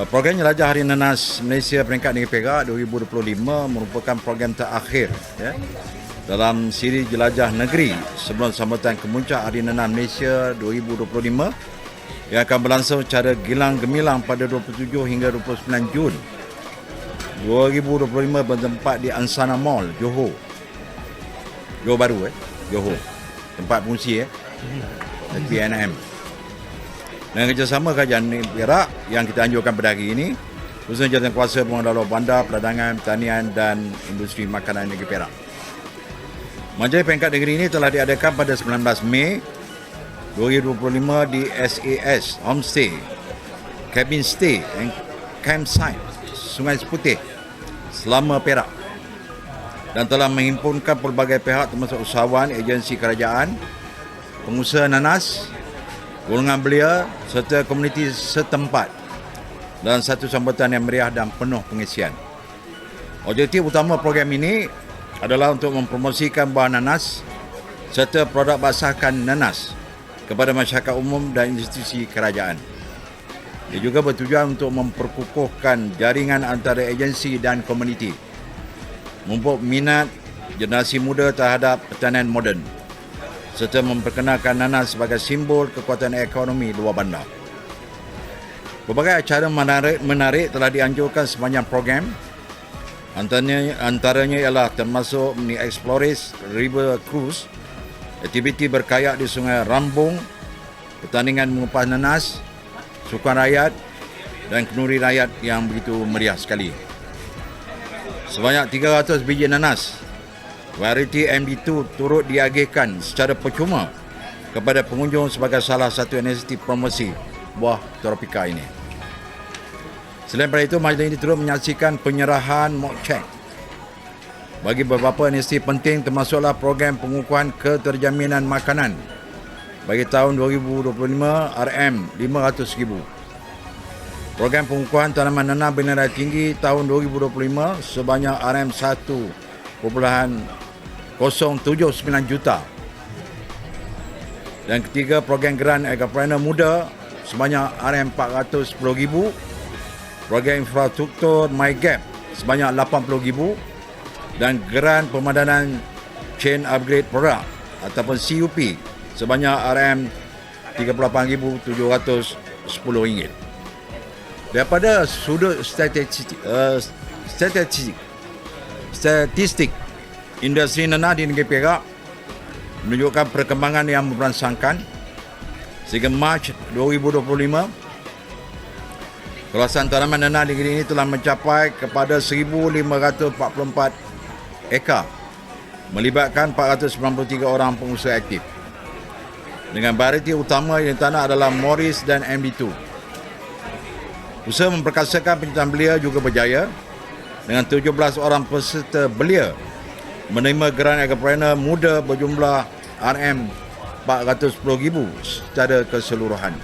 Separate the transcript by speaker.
Speaker 1: Uh, Program Jelajah Hari Nanas Malaysia peringkat Negeri Perak 2025 merupakan program terakhir ya, dalam siri Jelajah Negeri sebelum sambutan kemuncak Hari Nanas Malaysia 2025 yang akan berlangsung secara gilang gemilang pada 27 hingga 29 Jun 2025 bertempat di Ansana Mall, Johor. Johor Baru eh, Johor. Tempat fungsi eh. PNM. Dengan kerjasama kerajaan Perak yang kita anjurkan pada hari ini, khususnya jawatan kuasa pengelola bandar, perdagangan, pertanian dan industri makanan Negeri Perak. Majlis peringkat negeri ini telah diadakan pada 19 Mei 2025 di SAS Homestay, Cabin Stay and Campsite Sungai Seputih selama Perak dan telah menghimpunkan pelbagai pihak termasuk usahawan, agensi kerajaan, pengusaha nanas, golongan belia serta komuniti setempat dalam satu sambutan yang meriah dan penuh pengisian. Objektif utama program ini adalah untuk mempromosikan buah nanas serta produk basahan nanas kepada masyarakat umum dan institusi kerajaan. Ia juga bertujuan untuk memperkukuhkan jaringan antara agensi dan komuniti. Memupuk minat generasi muda terhadap pertanian moden serta memperkenalkan nanas sebagai simbol kekuatan ekonomi luar bandar. Berbagai acara menarik, menarik telah dianjurkan sepanjang program. Antaranya, antaranya ialah termasuk mini Explorers River Cruise, aktiviti berkayak di Sungai Rambung, pertandingan mengupas nanas, sukan rakyat dan kenduri rakyat yang begitu meriah sekali. Sebanyak 300 biji nanas Variety MD2 turut diagihkan secara percuma kepada pengunjung sebagai salah satu universiti promosi buah tropika ini. Selain daripada itu, majlis ini turut menyaksikan penyerahan mock check bagi beberapa universiti penting termasuklah program pengukuhan keterjaminan makanan bagi tahun 2025 RM500,000. Program pengukuhan tanaman nanah bernilai tinggi tahun 2025 sebanyak RM1 0.079 juta. Dan ketiga program geran entrepreneur muda sebanyak RM410,000. Program infrastruktur MyGap sebanyak RM80,000. Dan geran pemadanan chain upgrade produk ataupun CUP sebanyak RM38,710. Daripada sudut statistik, uh, eh, statistik statistik industri nanah di negeri Perak menunjukkan perkembangan yang merangsangkan sehingga Mac 2025 kawasan tanaman nanah di negeri ini telah mencapai kepada 1544 ekar melibatkan 493 orang pengusaha aktif. Dengan variety utama yang tanah adalah Morris dan MD2 usaha memperkasakan penyertaan belia juga berjaya dengan 17 orang peserta belia menerima geran agripreneur muda berjumlah RM410,000 secara keseluruhan.